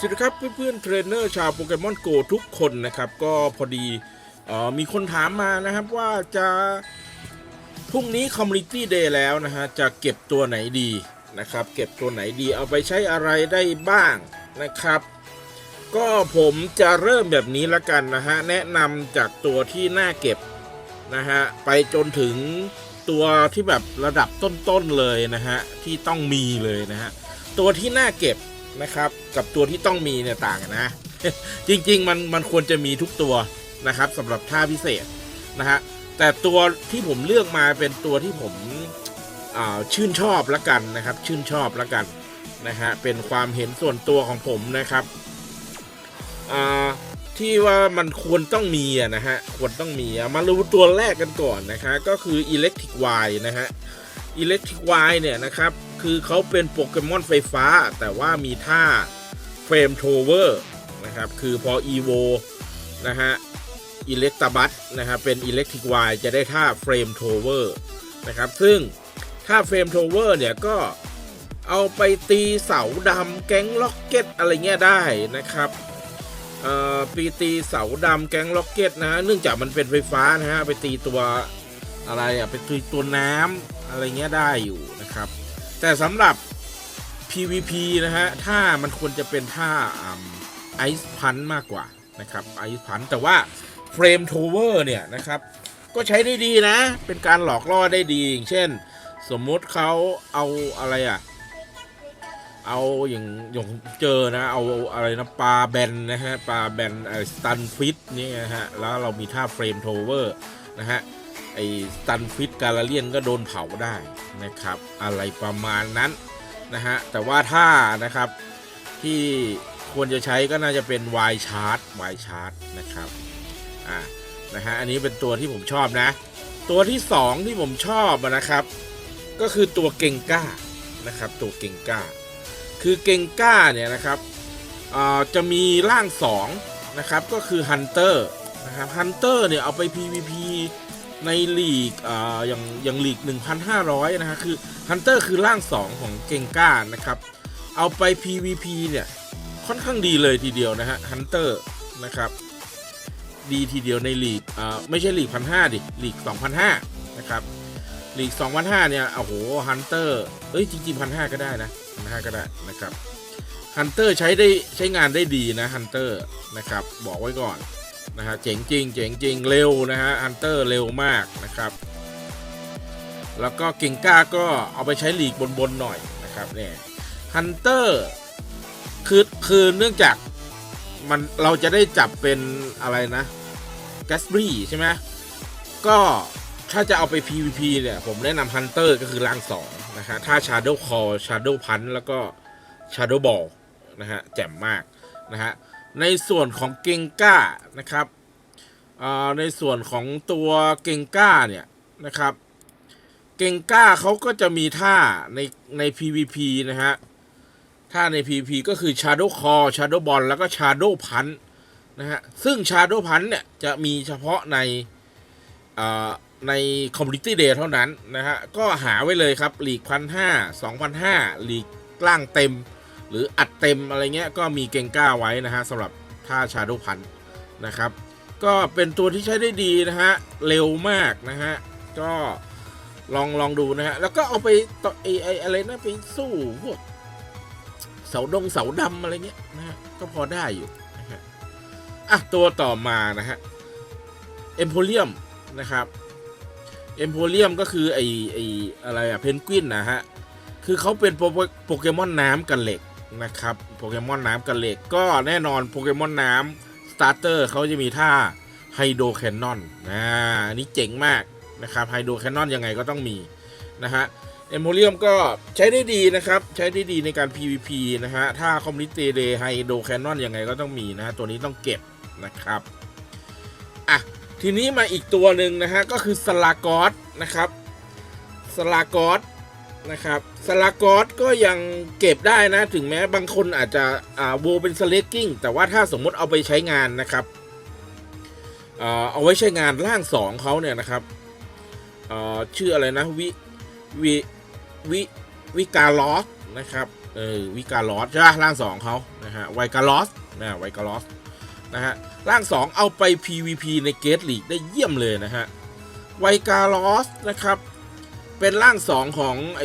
สวัสดีครับเพื่อนๆเทรนเนอร์ชาวโปเกมอนโกทุกคนนะครับก็พอดีออมีคนถามมานะครับว่าจะพรุ่งนี้คอมมูนิตี้เดย์แล้วนะฮะจะเก็บตัวไหนดีนะครับ เก็บตัวไหนดีเอาไปใช้อะไรได้บ้างนะครับ ก็ผมจะเริ่มแบบนี้ละกันนะฮะแนะนำจากตัวที่น่าเก็บนะฮะไปจนถึงตัวที่แบบระดับต้นๆเลยนะฮะที่ต้องมีเลยนะฮะตัวที่น่าเก็บ นะครับ กับตัวที่ต้องมีเนี่ยต่างกันนะ จริง ๆ มันมันควรจะมีทุกตัวนะครับสำหรับท่าพิเศษนะฮะแต่ตัวที่ผมเลือกมาเป็นตัวที่ผมชื่นชอบละกันนะครับ ชื่นชอบละกันนะฮะเป็นความเห็นส่วนตัวของผมนะครับที่ว่ามันควรต้องมีนะฮะควรต้องมีมารู้ตัวแรกกันก่อนนะคะก็คือ Electric Y นะฮะ Electric Y เนี่ยนะครับ คือเขาเป็นโปเกมอนไฟฟ้า แต่ว่ามีท่าเฟรมโทเวอร์นะครับ คือพอ EVO นะฮะอิเล็กต b บัสนะครับเป็น Electric Y จะได้ท่าเฟรมโทเวอร์นะครับซึ่งท่าเฟรมโทเวอร์เนี่ยก็เอาไปตีเสาดำแก๊งล็อกเก็ตอะไรเงี้ยได้นะครับเอ่อปีตีเสาดำแก๊งล็อกเก็ตนะฮะเนื่องจากมันเป็นไฟฟ้านะฮะไปตีตัวอะไรอะไปตีตัวน้ำอะไรเงี้ยได้อยู่นะครับ แต่สำหรับ PVP นะฮะท่ามันควรจะเป็นท่าไอซ์พันมากกว่านะครับไอซ์พันแต่ว่าเฟรมโทเวอร์เนี่ยนะครับ ก็ใช้ได้ดีนะ เป็นการหลอกล่อได้ดีอย่างเช่น สมมติเขาเอาอะไรอะเอาอย่างอย่างเจอนะ เอาอะไรนะปลาแบนนะฮะปลาแบนไอสตันฟิตนี่นะฮะแล้วเรามีท่าเฟรมโทเวอร์นะฮะ ไอสตันฟิตการาเลียนก็โดนเผาได้นะครับ อะไรประมาณนั้นนะฮะแต่ว่าถ้านะครับที่ควรจะใช้ก็น่าจะเป็น Y chart Y chart นะครับอ่านะฮะอันนี้เป็นตัวที่ผมชอบนะ ตัวที่ 2 ที่ผมชอบนะครับ ก็คือตัวเก่งก้านะครับตัวเก่งก้า คือเก่งก้าเนี่ยนะครับอ่าจะมีร่าง2นะครับก็คือฮันเตอร์นะครับฮันเตอร์เนี่ยเอาไป PVP ในลีกอ่าอย่างอย่างลีก 1,500 นะฮะคือฮันเตอร์คือร่าง 2 ของเกงก้านะครับ เอาไป PVP เนี่ย ค่อนข้างดีเลยทีเดียวนะฮะฮันเตอร์นะครับ ดีทีเดียวในลีกอ่าไม่ใช่ลีกพันห้าดิลีก2,500นะครับลีก2,500เนี่ยโอ้โหฮันเตอร์เอ้ยจริงๆพันห้าก็ได้นะพันห้าก็ได้นะครับฮันเตอร์ใช้ได้ใช้งานได้ดีนะฮันเตอร์นะครับ บอกไว้ก่อน นะฮะเจ๋งจริงเจ๋งจริงเร็วนะฮะฮันเตอร์เร็วมากนะครับ แล้วก็เก่งกล้าก็เอาไปใช้หลีกบนๆหน่อยนะครับเนี่ยฮันเตอร์คือคือเนื่องจากมันเราจะได้จับเป็นอะไรนะแกสบรีใช่ไหมก็ถ้าจะเอาไป PVP เนี่ย ผมแนะนำฮันเตอร์ก็คือร่างสองนะฮะถ้า Shadow Call Shadow Punch แล้วก็ Shadow Ball นะฮะแจ่มมากนะฮะ ในส่วนของเกงก้านะครับอ่าในส่วนของตัวเกงก้าเนี่ยนะครับ เกงก้าเขาก็จะมีท่าในใน PVP นะฮะท่าใน PVP ก็คือ Shadow Call Shadow Ball แล้วก็ Shadow Punch นะฮะซึ่ง Shadow Punch เนี่ยจะมีเฉพาะในอ่าใน Community Day เท่านั้นนะฮะก็หาไว้เลยครับหลีกพันห้าสองพันห้าหลีกล่างเต็ม หรืออัดเต็มอะไรเงี้ยก็มีเกงก้าไว้นะฮะสำหรับท่าชาโดพันนะครับก็เป็นตัวที่ใช้ได้ดีนะฮะเร็วมากนะฮะก็ลองลองดูนะฮะแล้วก็เอาไปต่อไอไออะไรนะไปสู้พวกเสาดงเสาดำอะไรเงี้ยนะฮะก็พอได้อยู่นะฮะอะตัวต่อมานะฮะเอ็มโพเรียมนะครับเอ็มโพเรียมก็คือไอไออะไรอะเพนกวินนะฮะคือเขาเป็นโปเกโปเกมอนน้ำกันเหล็ก นะครับโปเกมอนน้ำกันเหล็กก็แน่นอนโปเกมอนน้ำสตาร์เตอร์เขาจะมีท่าไฮโดแคนนอนนะอันนี้เจ๋งมากนะครับไฮโดแคนนอนยังไงก็ต้องมีนะฮะเอมโพเรียมก็ใช้ได้ดีนะครับ ใช้ได้ดีในการ PVP นะฮะถ้าคอมมิตี้เดย์ไฮโดแคนนอนยังไงก็ต้องมีนะฮะตัวนี้ต้องเก็บนะครับอะทีนี้มาอีกตัวหนึ่งนะฮะก็คือสลากอสนะครับสลากอส นะครับสลากอสก็ยังเก็บได้นะ ถึงแม้บางคนอาจจะอ่าโวเป็นสเลกกิ้งแต่ว่าถ้าสมมติเอาไปใช้งานนะครับเอาไว้ใช้งานร่างสองเขาเนี่ยนะครับชื่ออะไรนะวิวิวิวิกาลอสนะครับเออวิกาลอสใช่ปะร่างสองเขานะฮะไวกาลอสนะไวกาลอสนะฮะร่างสองเอาไป PVP ในเกตลีกได้เยี่ยมเลยนะฮะไวกาลอสนะครับ เป็นร่างสองของไอ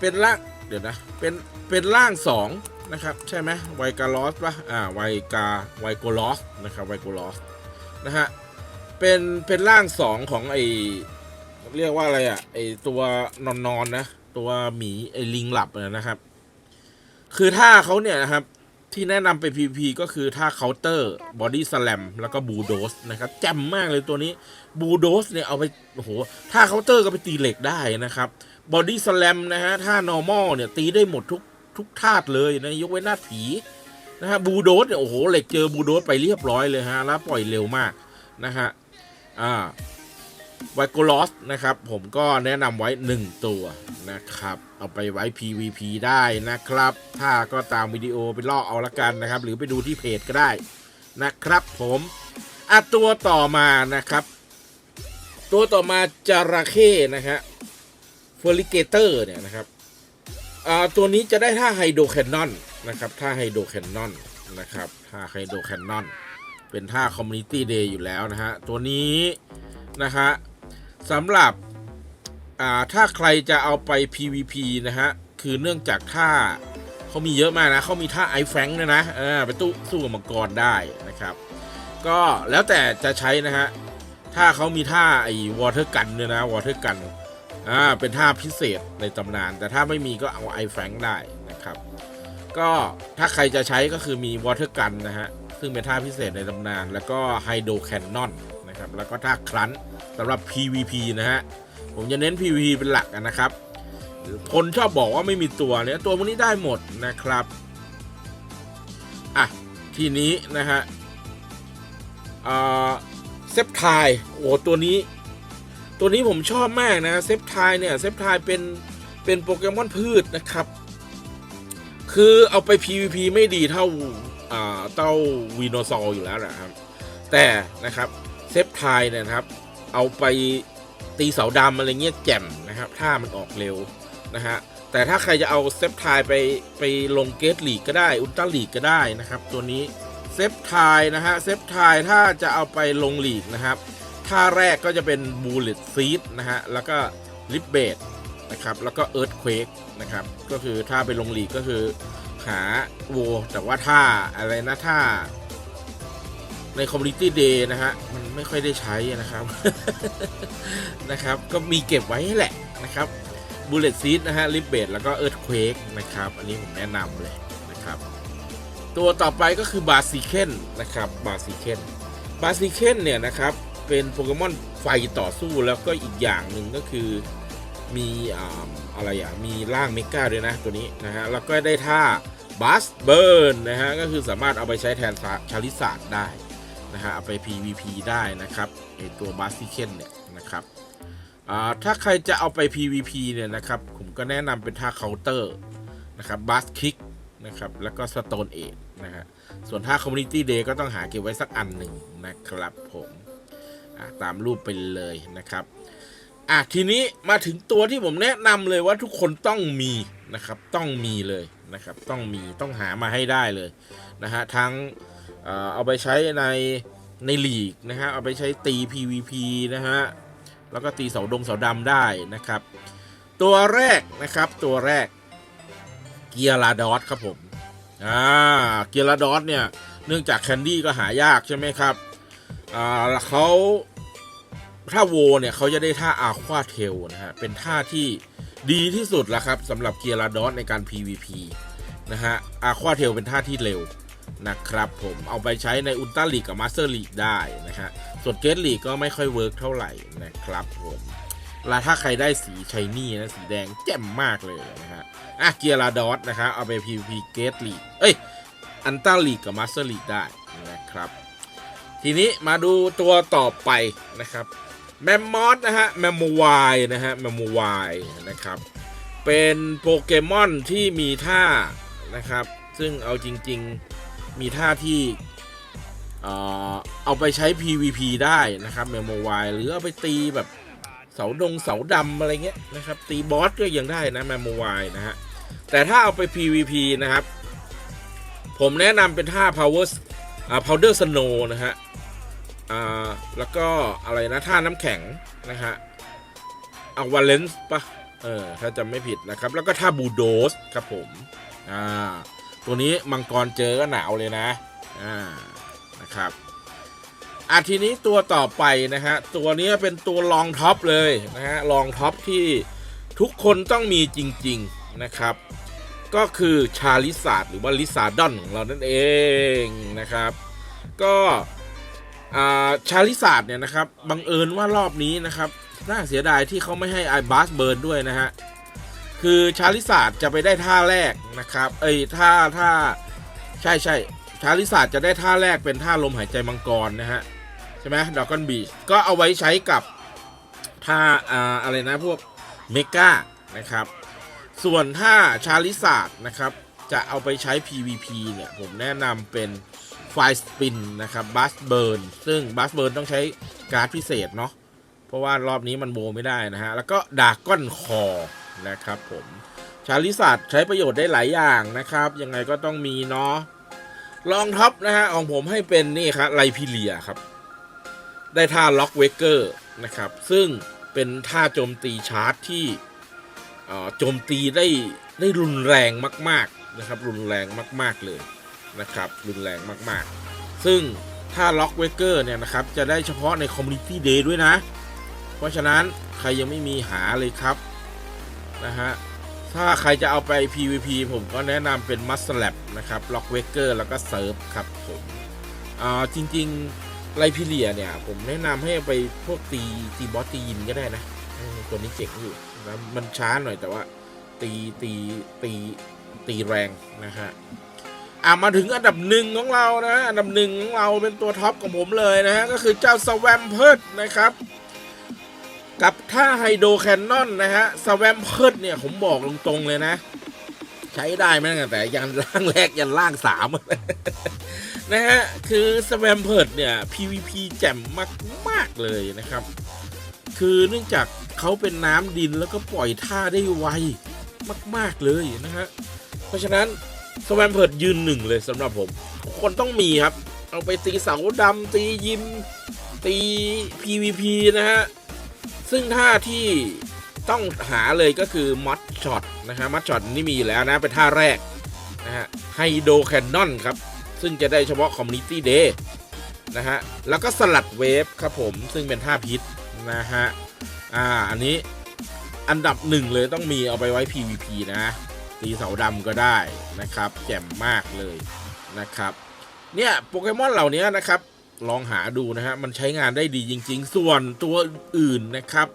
เป็นร่างเดี๋ยวนะเป็นเป็นร่างสองนะครับใช่ไหมไวกาลอสปะอ่าไวกาไวโกลอสนะครับไวโกลอสนะฮะเป็นเป็นร่างสองของไอเรียกว่าอะไรอะไอตัวนอนนอนนะตัวหมีไอลิงหลับนะครับ คือท่าเขาเนี่ยนะครับ ที่แนะนำไป PVP ก็คือท่าเคาน์เตอร์บอดี้สแลมแล้วก็บูโดสนะครับแจ่มมากเลยตัวนี้บูโดสเนี่ยเอาไปโอ้โหท่าเคาน์เตอร์ก็ไปตีเหล็กได้นะครับบอดี้สแลมนะฮะท่า normal เนี่ยตีได้หมดทุกทุกธาตุเลยนะยกเว้นหน้าผีนะฮะบูโดสเนี่ยโอ้โหเหล็กเจอบูโดสไปเรียบร้อยเลยฮะแล้วปล่อยเร็วมากนะฮะอ่า ไวโกลอสนะครับ ผมก็แนะนำไว้ 1 ตัวนะครับ เอาไปไว้ PVP ได้นะครับ ถ้าก็ตามวิดีโอไปลอกเอาละกันนะครับ หรือไปดูที่เพจก็ได้นะครับผมอะตัวต่อมานะครับ ตัวต่อมาจระเข้นะฮะเฟอริเกเตอร์เนี่ยนะครับอ่าตัวนี้จะได้ท่าไฮโดรแคนนอนนะครับท่าไฮโดรแคนนอนนะครับท่าไฮโดรแคนนอนเป็นท่าคอมมูนิตี้เดย์อยู่แล้วนะฮะตัวนี้นะฮะ สำหรับอ่าถ้าใครจะเอาไป PVP นะฮะ คือเนื่องจากท่าเขามีเยอะมากนะเขามีท่าไอแฟงด้วยนะไปตู้สู้กับมังกรได้นะครับ ก็แล้วแต่จะใช้นะฮะ ถ้าเขามีท่าไอ้วอเตอร์กันด้วยนะวอเตอร์กันอ่าเป็นท่าพิเศษในตำนาน แต่ถ้าไม่มีก็เอาไอแฟงได้นะครับ ก็ถ้าใครจะใช้ก็คือมีวอเตอร์กันนะฮะ ซึ่งเป็นท่าพิเศษในตำนาน แล้วก็ไฮโดรแคนนอน นะครับแล้วก็ท่าครั้นสำหรับ PVP นะฮะผมจะเน้น PVP เป็นหลักนะครับคนชอบบอกว่าไม่มีตัวเนี่ยตัวพวกนี้ได้หมดนะครับอะทีนี้นะฮะเซฟทายโอ้ตัวนี้ ตัวนี้ผมชอบมากนะเซฟทายเนี่ยเซฟทายเป็นเป็นโปเกมอนพืชนะครับ คือเอาไป PVP ไม่ดีเท่าอ่าเต้าวีโนซอลอยู่แล้วนะครับ แต่นะครับ เซฟทายนะครับ เอาไปตีเสาดำอะไรเงี้ยแจ่มนะครับ ถ้ามันออกเร็วนะฮะแต่ถ้าใครจะเอาเซฟทายไปไปลงเกตลีกก็ได้ อุลตร้าลีกก็ได้นะครับ ตัวนี้เซฟทายนะฮะเซฟทายถ้าจะเอาไปลงลีกนะครับท่าแรกก็จะเป็นบูเลตซีดนะฮะแล้วก็ลิปเบดนะครับแล้วก็เอิร์ธเควกนะครับก็คือถ้าไปลงลีกก็คือหาโวแต่ว่าท่าอะไรนะท่าในคอมมูนิตี้เดย์นะฮะ ไม่ค่อยได้ใช้นะครับ นะครับ ก็มีเก็บไว้แหละนะครับบูเลตซีดนะฮะลิปเบดแล้วก็เอิร์ธเควกนะครับ อันนี้ผมแนะนำเลยนะครับ ตัวต่อไปก็คือบาซิเคนนะครับบาซิเคนบาซิเคนเนี่ยนะครับเป็นโปเกมอนไฟต่อสู้แล้วก็อีกอย่างหนึ่งก็คือมีอ่าอะไรอะมีร่างเมกาด้วยนะตัวนี้นะฮะแล้วก็ได้ท่าบัสเบิร์นนะฮะก็คือสามารถเอาไปใช้แทนชาลิสาดได้ นะฮะเอาไป PVP ได้นะครับไอตัวบาสติเคนเนี่ยนะครับอ่าถ้าใครจะเอาไป PVP เนี่ยนะครับ ผมก็แนะนำเป็นท่าเคาน์เตอร์นะครับบาสคิกนะครับแล้วก็สโตนเอนะฮะส่วนท่า Community Day ก็ต้องหาเก็บไว้สักอันหนึ่งนะครับผมอะตามรูปไปเลยนะครับอะทีนี้มาถึงตัวที่ผมแนะนำเลยว่าทุกคนต้องมีนะครับต้องมีเลยนะครับต้องมีต้องหามาให้ได้เลยนะฮะทั้ง เอาไปใช้ในในลีกนะฮะเอาไปใช้ตี PVP นะฮะแล้วก็ตีเสาดงเสาดำได้นะครับ ตัวแรกนะครับตัวแรกเกียร์ลาดอสครับผมอ่าเกียร์ลาดอสเนี่ยเนื่องจากแคนดี้ก็หายากใช่ไหมครับอ่าเขาถ้าโวเนี่ยเขาจะได้ท่าอาควาเทลนะฮะเป็นท่าที่ดีที่สุดแล้วครับสำหรับเกียร์ลาดอสในการ PVP นะฮะอาควาเทลเป็นท่าที่เร็ว นะครับผมเอาไปใช้ในอุลตร้าลีกกับมาสเตอร์ลีกได้นะฮะส่วนเกตลีกก็ไม่ค่อยเวิร์กเท่าไหร่นะครับผมแล้วถ้าใครได้สีชายนี่นะสีแดงแจ่มมากเลยนะฮะอะเกียร์ลาดอสนะครับเอาไป PVP เกตลีกเอ้ยอันต้าลีกกับมาสเตอร์ลีกได้นะครับทีนี้มาดูตัวต่อไปนะครับแมมมอสนะฮะแมมโมวายนะฮะแมมโมวายนะครับเป็นโปเกมอนที่มีท่านะครับ ซึ่งเอาจริง ๆ มีท่าที่เออเอาไปใช้ PVP ได้นะครับเมโมวายหรือเอาไปตีแบบเสาดงเสาดำอะไรเงี้ยนะครับ ตีบอสก็ยังได้นะเมโมวายนะฮะ แต่ถ้าเอาไป PVP นะครับ ผมแนะนำเป็นท่า power อ่า powder snow นะฮะอ่าแล้วก็อะไรนะท่าน้ำแข็งนะฮะเอาวาเลนส์ปะเออถ้าจำไม่ผิดนะครับ แล้วก็ท่าบูโดสครับผมอ่า ตัวนี้มังกรเจอก็หนาวเลยนะอ่านะครับอะทีนี้ตัวต่อไปนะฮะตัวนี้เป็นตัวรองท็อปเลยนะฮะรองท็อปที่ทุกคนต้องมีจริงๆนะครับ ก็คือชาลิซาดหรือว่าลิซาดอนของเรานั่นเองนะครับ ก็ชาลิซาดเนี่ยนะครับบังเอิญว่ารอบนี้นะครับน่าเสียดายที่เขาไม่ให้ไอบาสเบิร์นด้วยนะฮะ คือชาลิซาดจะไปได้ท่าแรกนะครับ เอ้ยท่าท่าใช่ใช่ชาลิซาดจะได้ท่าแรกเป็นท่าลมหายใจมังกรนะฮะใช่ไหมดอกอนบีชก็เอาไว้ใช้กับท่าอ่าอะไรนะพวกเมกานะครับ ส่วนถ้าชาลิซาดนะครับจะเอาไปใช้ PVP เนี่ยผมแนะนำเป็นไฟสปินนะครับบัสเบิร์นซึ่งบัสเบิร์นต้องใช้การ์ดพิเศษเนาะเพราะว่ารอบนี้มันโบไม่ได้นะฮะ แล้วก็ดากอนคอ นะครับผมชาลิซาดใช้ประโยชน์ได้หลายอย่างนะครับ ยังไงก็ต้องมีเนาะลองท็อปนะฮะของผมให้เป็นนี่ครับไลพิเลียครับ ได้ท่าล็อกเวเกอร์นะครับ ซึ่งเป็นท่าโจมตีชาร์จที่โจมตีได้ได้รุนแรงมาก ๆนะครับ รุนแรงมาก ๆเลยนะครับ รุนแรงมากๆ ซึ่งถ้าล็อกเวเกอร์เนี่ยนะครับ จะได้เฉพาะในคอมมูนิตี้เดย์ด้วยนะ เพราะฉะนั้นใครยังไม่มีหาเลยครับ นะฮะ ถ้าใครจะเอาไป PVP ผมก็แนะนำเป็นมัสแลบนะครับล็อกเวเกอร์แล้วก็เซิร์ฟครับผมอ่าจริงๆไลพิเลียเนี่ย ผมแนะนำให้ไปพวกตีตีบอสตียินก็ได้นะ ตัวนี้เจ๋งอยู่นะมันช้าหน่อยแต่ว่าตีตีตีตีแรงนะฮะอะมาถึงอันดับหนึ่งของเรานะอันดับหนึ่งของเราเป็นตัวท็อปของผมเลยนะฮะก็คือเจ้าสแวมเพิร์ดนะครับ กับท่าไฮโดรแคนนอนนะฮะสแวมเพิร์ดเนี่ยผมบอกตรงๆเลยนะ ใช้ได้ไหมตั้งแต่ยันล่างแรกยันล่างสามนะฮะ คือสแวมเพิร์ดเนี่ย PVP แจ่มมาก ๆ เลยนะครับ คือเนื่องจากเขาเป็นน้ำดินแล้วก็ปล่อยท่าได้ไวมาก ๆ เลยนะฮะ เพราะฉะนั้นสแวมเพิร์ดยืนหนึ่งเลยสำหรับผม คนต้องมีครับ เอาไปตีเสาดำตียิมตี PVP นะฮะ ซึ่งท่าที่ต้องหาเลยก็คือมัดช็อตนะฮะมัดช็อตนี่มีอยู่แล้วนะเป็นท่าแรกนะฮะไฮโดแคนนอนครับ ซึ่งจะได้เฉพาะ Community Day นะฮะแล้วก็สลัดเวฟครับผม ซึ่งเป็นท่าพิษนะฮะอ่าอันนี้อันดับหนึ่งเลยต้องมีเอาไปไว้ PVP นะตีเสาดำก็ได้นะครับแจ่มมากเลยนะครับเนี่ยโปเกมอนเหล่านี้นะครับ ลองหาดูนะฮะ มันใช้งานได้ดีจริง ๆ ส่วนตัวอื่นนะครับ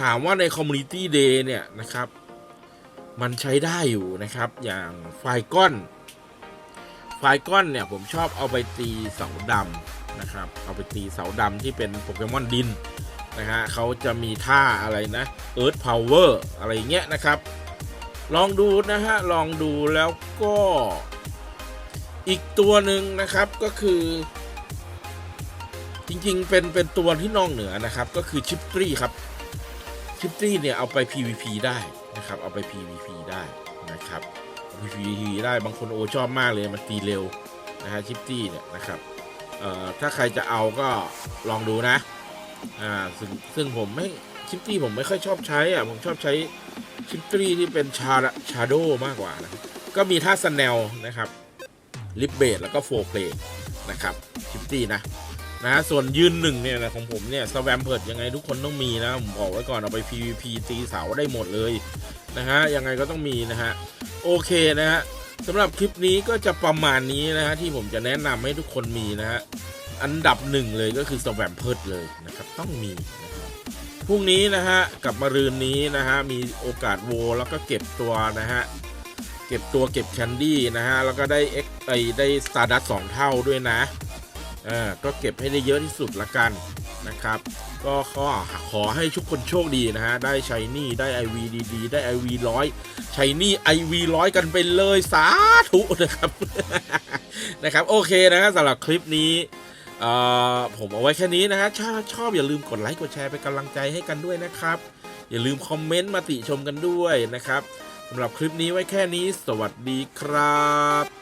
ถามว่าใน Community Day เนี่ยนะครับ มันใช้ได้อยู่นะครับ อย่างไฟก้อนไฟก้อนเนี่ยผมชอบเอาไปตีเสาดำนะครับ เอาไปตีเสาดำที่เป็นโปเกมอนดินนะฮะเขาจะมีท่าอะไรนะ Earth Power อะไรเงี้ยนะครับ ลองดูนะฮะ ลองดูแล้วก็อีกตัวหนึ่งนะครับก็คือ จริงๆ เป็นเป็นตัวที่นอกเหนือนะครับ ก็คือชิปตรีครับชิปตรีเนี่ยเอาไป PVP ได้นะครับ เอาไป PVP ได้นะครับ PVP ได้บางคนโอชอบมากเลยมันตีเร็วนะฮะชิปตี้เนี่ยนะครับเอ่อถ้าใครจะเอาก็ลองดูนะอ่าซึ่งซึ่งผมไม่ชิปตี้ผมไม่ค่อยชอบใช้อะผมชอบใช้ชิปตี้ที่เป็นชาชาโดมากกว่านะก็มีท่าสแนลนะครับลิปเบดแล้วก็โฟเ a ย์นะครับชิปตี้นะ นะฮะส่วนยืนหนึ่งเนี่ยนะของผมเนี่ยสแวมเพิร์ดยังไงทุกคนต้องมีนะผมบอกไว้ก่อนเอาไป PVP ตีเสาได้หมดเลยนะฮะยังไงก็ต้องมีนะฮะโอเคนะฮะสำหรับคลิปนี้ก็จะประมาณนี้นะฮะที่ผมจะแนะนำให้ทุกคนมีนะฮะอันดับหนึ่งเลยก็คือสแวมเพิร์ดเลยนะครับต้องมีนะครับพรุ่งนี้นะฮะกับมารืนนี้นะฮะมีโอกาสโวแล้วก็เก็บตัวนะฮะเก็บตัวเก็บแคนดี้นะฮะแล้วก็ได้เอ็กไอได้สตาร์ดัสสองเท่าด้วยนะ ออก็เก็บให้ได้เยอะที่สุดละกันนะครับ ก็ขอขอให้ทุกคนโชคดีนะฮะ ได้ชัยนี่ได้ IV ดีๆได้ IV ร้อยชัยนี่ IV ร้อยกันไปเลยสาธุนะครับ นะครับ โอเคนะฮะสำหรับคลิปนี้ผมเอาไว้แค่นี้นะฮะถ้าชอบอย่าลืมกดไลค์กดแชร์เป็นกำลังใจให้กันด้วยนะครับ อย่าลืมคอมเมนต์มาติชมกันด้วยนะครับสำหรับคลิปนี้ไว้แค่นี้ สวัสดีครับ